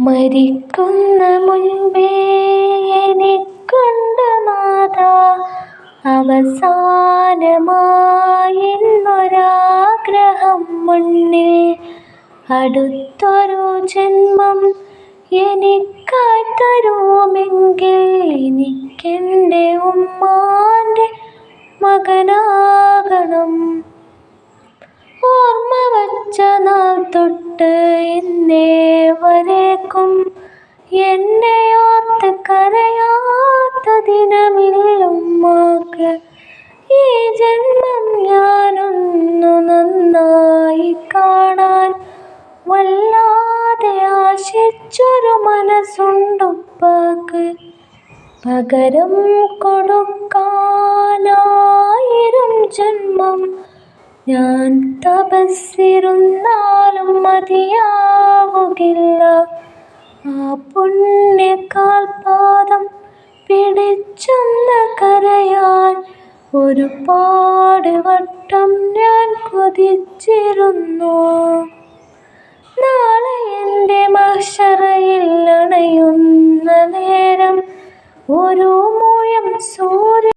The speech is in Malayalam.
മരിക്കുന്ന മുൻപേ എനിക്കുണ്ട് നാഥ. അവസാനമായിന്നൊരാഗ്രഹം മുന്നിൽ അടുത്തൊരു ജന്മം എനിക്കായി തരുമെങ്കിൽ എനിക്കെന്റെ ഉമ്മാന്റെ മകനാകണം. ഓർമ്മ വച്ച നാൾ തൊട്ട് ഇന്നേ വരേക്കും എന്നെ ഓർത്ത് കരയാത്ത ദിനമില്ലുമ്മാക്ക്. ഈ ജന്മം ഞാനൊന്നു നന്നായി കാണാൻ വല്ലാതെ ആശിച്ചൊരു മനസ്സുണ്ടുപ്പാക്ക് പകരം കൊടുക്കാനായിരം ജന്മം. ഞാൻ തപസ്സിരുന്നാലും മതിയാവുകില്ല ആ പുണ്യക്കാൽ പാദം പിടിച്ചൊന്ന് കരയാൻ ഒരുപാട് വട്ടം ഞാൻ കൊതിച്ചിരുന്നു. നാളെ എന്റെ മഷറയിൽ അണയുന്ന നേരം ഒരു മൂഴം സൂര്യൻ